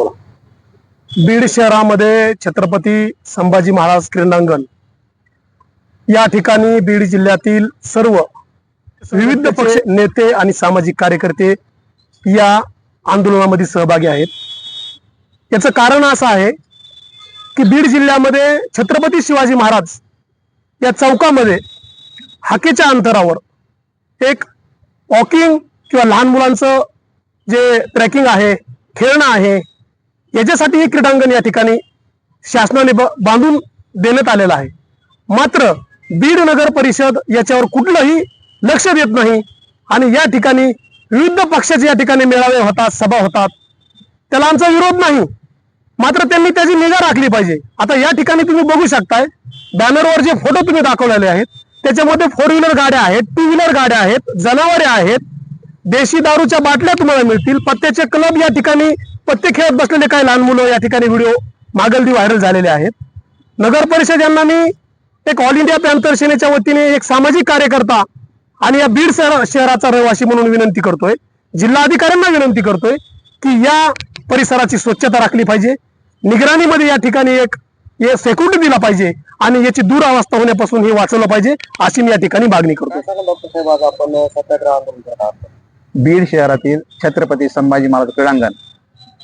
बोला. बीड शहरामध्ये छत्रपती संभाजी महाराज क्रीडांगण. या ठिकाणी बीड जिल्ह्यातील सर्व विविध पक्ष नेते आणि सामाजिक कार्यकर्ते या आंदोलनामध्ये सहभागी आहेत. याचं कारण असं आहे की बीड जिल्ह्यामध्ये छत्रपती शिवाजी महाराज या चौकामध्ये हाकेच्या अंतरावर एक वॉकिंग किंवा लहान मुलांचं जे ट्रेकिंग आहे खेळणं आहे याच्यासाठी हे क्रीडांगण या ठिकाणी शासनाने ब- बांधून देण्यात आलेलं आहे. मात्र बीड नगर परिषद याच्यावर कुठलंही लक्ष देत नाही आणि या ठिकाणी विविध पक्षाचे या ठिकाणी मेळावे होतात सभा होतात. त्याला आमचा विरोध नाही. मात्र त्यांनी त्याची निगा राखली पाहिजे. आता या ठिकाणी तुम्ही बघू शकताय बॅनरवर जे फोटो तुम्ही दाखवलेले आहेत त्याच्यामध्ये फोर व्हीलर गाड्या आहेत टू व्हीलर गाड्या आहेत जनावरे आहेत देशी दारूच्या बाटल्या तुम्हाला मिळतील पत्त्याचे क्लब या ठिकाणी पत्ते खेळत बसलेले काही लहान मुलं या ठिकाणी व्हिडिओ मागलदी व्हायरल झालेले आहेत. नगर परिषद यांना मी एक ऑल इंडिया पॅन्थर सेनेच्या वतीने एक सामाजिक कार्यकर्ता आणि या बीड शहर शहराचा रहिवासी म्हणून विनंती करतोय. जिल्हाधिकाऱ्यांना विनंती करतोय की या परिसराची स्वच्छता राखली पाहिजे. निगराणीमध्ये या ठिकाणी एक सेक्युरिटी दिला पाहिजे आणि याची दुरावस्था होण्यापासून हे वाचवलं पाहिजे अशी मी या ठिकाणी मागणी करतो बीड शहरातील छत्रपती संभाजी महाराज क्रीडांगण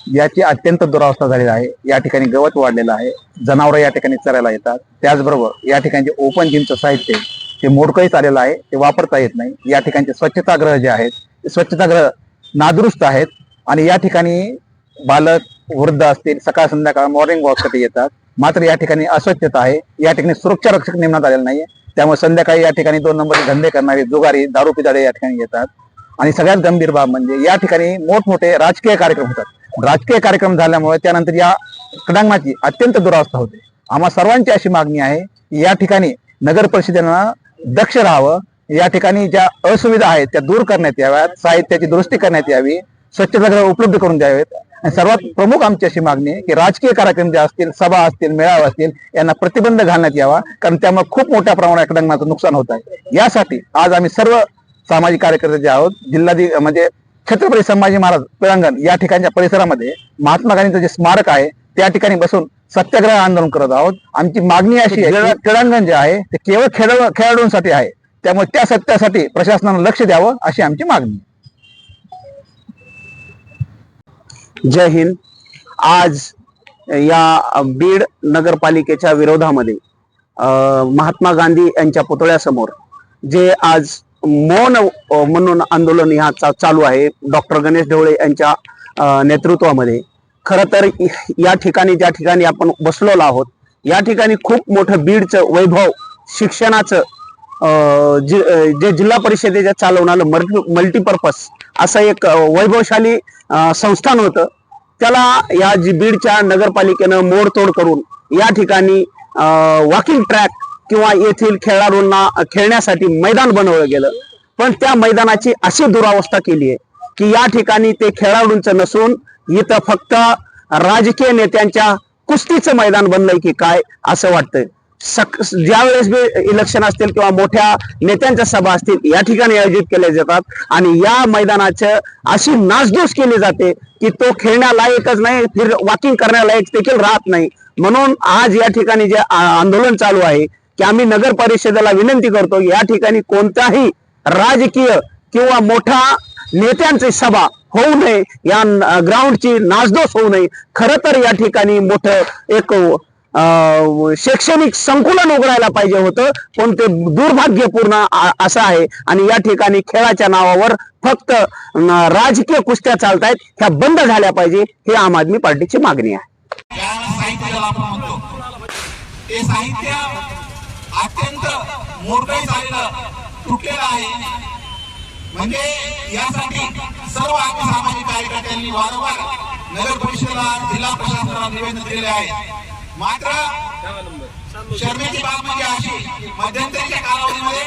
याची अत्यंत दुरावस्था झालेली आहे. या ठिकाणी गवत वाढलेलं आहे. जनावरं या ठिकाणी चरायला येतात. त्याचबरोबर या ठिकाणी ओपन जिमचं साहित्य ते मोडकळीत आलेलं आहे. ते वापरता येत नाही. या ठिकाणचे स्वच्छतागृह जे आहेत ते स्वच्छतागृह नादुरुस्त आहेत. आणि या ठिकाणी बालक वृद्ध असतील सकाळ संध्याकाळ मॉर्निंग वॉकसाठी येतात. मात्र या ठिकाणी अस्वच्छता आहे. या ठिकाणी सुरक्षा रक्षक नेमण्यात आलेला नाहीये. त्यामुळे संध्याकाळी या ठिकाणी दोन नंबरचे धंदे करणारे जुगारी दारू पिदाडे या ठिकाणी येतात. आणि सगळ्यात गंभीर बाब म्हणजे या ठिकाणी मोठमोठे राजकीय कार्यक्रम होतात. राजकीय कार्यक्रम झाल्यामुळे त्यानंतर या क्रीडांगणाची अत्यंत दुरावस्था होते. आम्हा सर्वांची अशी मागणी आहे की या ठिकाणी नगर परिषदेनं दक्ष राहावं. या ठिकाणी ज्या असुविधा आहेत त्या दूर करण्यात याव्यात. साहित्याची दुरुस्ती करण्यात यावी. स्वच्छता उपलब्ध करून द्यावेत. आणि सर्वात प्रमुख आमची अशी मागणी आहे की राजकीय कार्यक्रम जे असतील सभा असतील मेळावे असतील यांना प्रतिबंध घालण्यात यावा. कारण त्यामुळे खूप मोठ्या प्रमाणात क्रीडांगणाचं नुकसान होत आहे. यासाठी आज आम्ही सर्व सामाजिक कार्यकर्ते जे आहोत जिल्हाधिक म्हणजे छत्रपती संभाजी महाराज क्रीडांगण या ठिकाणच्या परिसरामध्ये महात्मा गांधींचं जे स्मारक आहे त्या ठिकाणी बसून सत्याग्रह आंदोलन करत आहोत. आमची मागणी अशी आहे क्रीडांगण जे आहे ते केवळ खेळ खेळाडूंसाठी आहे. त्यामुळे त्या सत्यासाठी प्रशासनानं लक्ष द्यावं अशी आमची मागणी. जय हिंद. आज या बीड नगरपालिकेच्या विरोधामध्ये अ, महात्मा गांधी यांच्या पुतळ्यासमोर जे आज मौन म्हणून आंदोलन ह्या चा- चालू आहे. डॉक्टर गणेश ढवळे यांच्या नेतृत्वामध्ये. खरं तर या ठिकाणी ज्या ठिकाणी आपण बसलेलो आहोत या ठिकाणी खूप मोठं बीडचं वैभव शिक्षणाचं जे जि- जे जिल्हा परिषदेच्या चालवणारं मल्टी मल्टीपर्पज असं एक वैभवशाली संस्थान होतं. त्याला या जी बीडच्या नगरपालिकेनं मोडतोड करून या ठिकाणी वॉकिंग ट्रॅक किंवा येथील खेळाडूंना खेळण्यासाठी मैदान बनवलं गेलं. पण त्या मैदानाची अशी दुरावस्था केली आहे की या ठिकाणी ते खेळाडूंचं नसून इथं फक्त राजकीय नेत्यांच्या कुस्तीचं मैदान बनलंय की काय असं वाटतंय. सक ज्या वेळेस बी इलेक्शन असतील किंवा मोठ्या नेत्यांच्या सभा असतील या ठिकाणी आयोजित केल्या जातात आणि या मैदानाचं अशी नासधूस केली जाते की तो खेळण्यालायकच नाही फिर वॉकिंग करण्यालायक देखील राहत नाही. म्हणून आज या ठिकाणी जे आंदोलन चालू आहे की आम्ही नगर परिषदेला विनंती करतो या ठिकाणी कोणताही राजकीय किंवा मोठा नेत्यांची सभा होऊ नये या ग्राउंडची नासधूस होऊ नये. खरं तर या ठिकाणी मोठं एक अं, शैक्षणिक संकुलन उघडायला पाहिजे होतं पण ते दुर्भाग्यपूर्ण असं आहे. आणि या ठिकाणी खेळाच्या नावावर फक्त राजकीय कुस्त्या चालतायत ह्या बंद झाल्या पाहिजे ही आम आदमी पार्टीची मागणी आहे. अत्यंत मोठं झालेलं तुटलेलं आहे. म्हणजे यासाठी सर्व आम्ही सामाजिक कार्यकर्त्यांनी वारंवार नगर परिषदेला जिल्हा प्रशासनाला निवेदन दिले आहे. मात्र शर्मेची बाब म्हणजे अशी मध्यंतरीच्या कालावधीमध्ये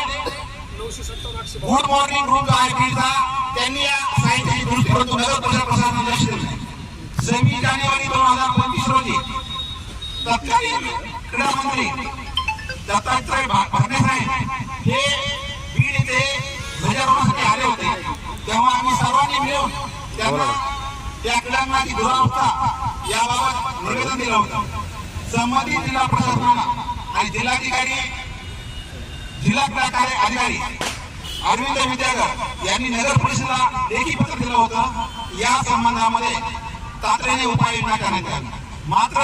गुड मॉर्निंग रूम जो आहे बीडचा त्यांनी या साहित्याची दुरुस्ती परंतु नगर परिषद प्रशासनाने लक्ष दिलं सव्वीस जानेवारी दोन हजार पंचवीस रोजी तत्कालीन क्रीडा मंत्री दत्तात्रय हे बीड येथे ध्वजारोहणासाठी आले होते. तेव्हा आम्ही सर्वांनी मिळून त्यांना त्या क्रीडांगणाची दुरावस्था याबाबत निवेदन दिलं होतं. संबंधित जिल्हा प्रशासनानं आणि जिल्हाधिकारी जिल्हा क्रीडा अधिकारी अरविंद विद्यागर यांनी नगर परिषदेला लेखी पत्र दिलं होतं. या संबंधामध्ये तातडीने उपाययोजना करण्यात आल्या मात्र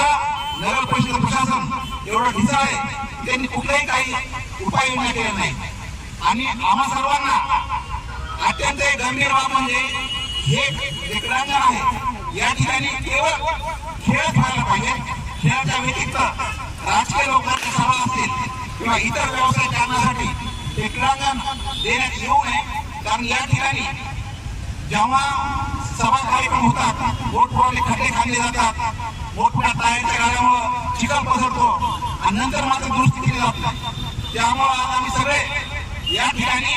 नगर परिषद प्रशासन एवढं ढिसाळ आहे त्यांनी कुठल्याही काही उपाययोजना केल्या नाही आणि आम्हा सर्वांना अत्यंत गंभीर बाब म्हणजे हे जे क्रीडांगण आहे या ठिकाणी केवळ खेळ खेळायला पाहिजे. खेळाच्या व्यतिरिक्त राजकीय लोकांच्या सभा असतील किंवा इतर व्यवसाय करण्यासाठी हे क्रीडांगण देण्यात येऊ नये. कारण या ठिकाणी जेव्हा सभा कार्यक्रम होतात. मोठमोठे खड्डे खाल्ले जातात. मोठमोठ्या टायरच्या गाड्यामुळं चिखल पसरतो. आणि नंतर मात्र दुरुस्ती केली जाते. त्यामुळं आज आम्ही सगळे या ठिकाणी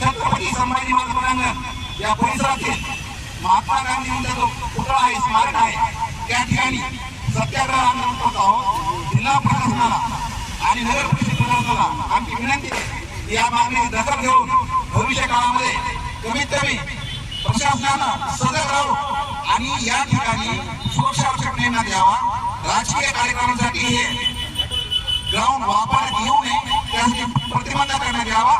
छत्रपती संभाजी महाराज प्रांगण या परिसरातील महात्मा गांधींचा जो पुतळा आहे स्मारक आहे. त्या ठिकाणी सत्याग्रह आंदोलन करत आहोत. जिल्हा प्रशासनाला आणि नगर परिषद प्रशासनाला आमची विनंती आहे. या मागणीची दखल घेऊन भविष्य काळामध्ये कमीत कमी प्रशासनानं सजग राहून आणि या ठिकाणी सुरक्षा रक्षक नेमण्यात राजकीय कार्यक्रमासाठी हे ग्राउंड वापरात येऊ नये. त्यासाठी प्रतिबंध करण्यात यावा.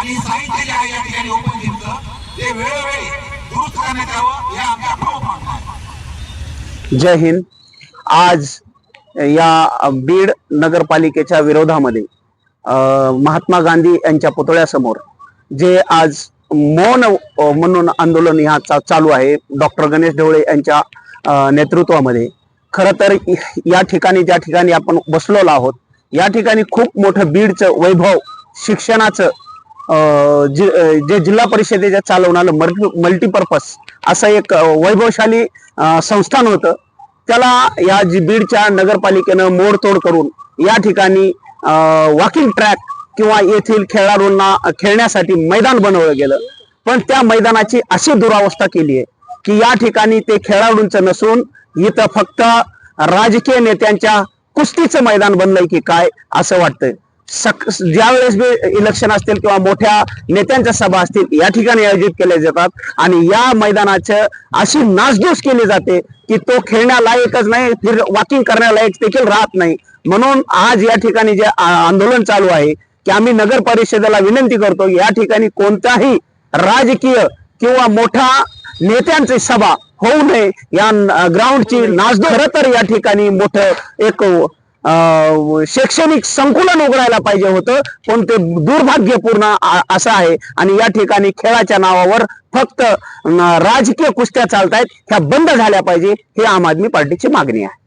आणि साहित्य जे आहे या ठिकाणी ओपन जिमचं ते वेळोवेळी दुरुस्त करण्यात यावं. या आमच्या प्रमुख मागण्या आहेत. जय हिंद. आज या बीड नगरपालिकेच्या विरोधामध्ये महात्मा गांधी यांच्या पुतळ्यासमोर जे आज मौन म्हणून आंदोलन ह्या चा- चालू आहे. डॉक्टर गणेश ढवळे यांच्या नेतृत्वामध्ये. खरं तर या ठिकाणी ज्या ठिकाणी आपण बसलेलो आहोत या ठिकाणी खूप मोठं बीडचं वैभव शिक्षणाचं जि- जे जिल्हा परिषदेच्या चालवणारं मल्टी मल्टीपर्पज असं एक वैभवशाली संस्थान होतं. त्याला या जी बीडच्या नगरपालिकेनं मोडतोड करून या ठिकाणी वॉकिंग ट्रॅक किंवा येथील खेळाडूंना खेळण्यासाठी मैदान बनवलं गेलं. पण त्या मैदानाची अशी दुरावस्था केली आहे की या ठिकाणी ते खेळाडूंचं नसून इथं फक्त राजकीय नेत्यांच्या कुस्तीचं मैदान बनलंय की काय असं वाटतंय. सक ज्यावेळेस बी इलेक्शन असतील किंवा मोठ्या नेत्यांच्या सभा असतील या ठिकाणी आयोजित केल्या जातात आणि या मैदानाचं अशी नासधूस केली जाते की तो खेळण्यालायकच नाही फिर वॉकिंग करण्यालायक देखील राहत नाही. म्हणून आज या ठिकाणी जे आंदोलन चालू आहे की आम्ही नगर परिषदेला विनंती करतो या ठिकाणी कोणताही राजकीय किंवा मोठा नेत्यांची सभा होऊ नये. या ग्राउंडची खरं तर या ठिकाणी मोठं एक अं, शैक्षणिक संकुलन उघडायला पाहिजे होतं पण ते दुर्भाग्यपूर्ण असं आहे. आणि या ठिकाणी खेळाच्या नावावर फक्त राजकीय कुस्त्या चालतायत ह्या बंद झाल्या पाहिजे ही आम आदमी पार्टीची मागणी आहे.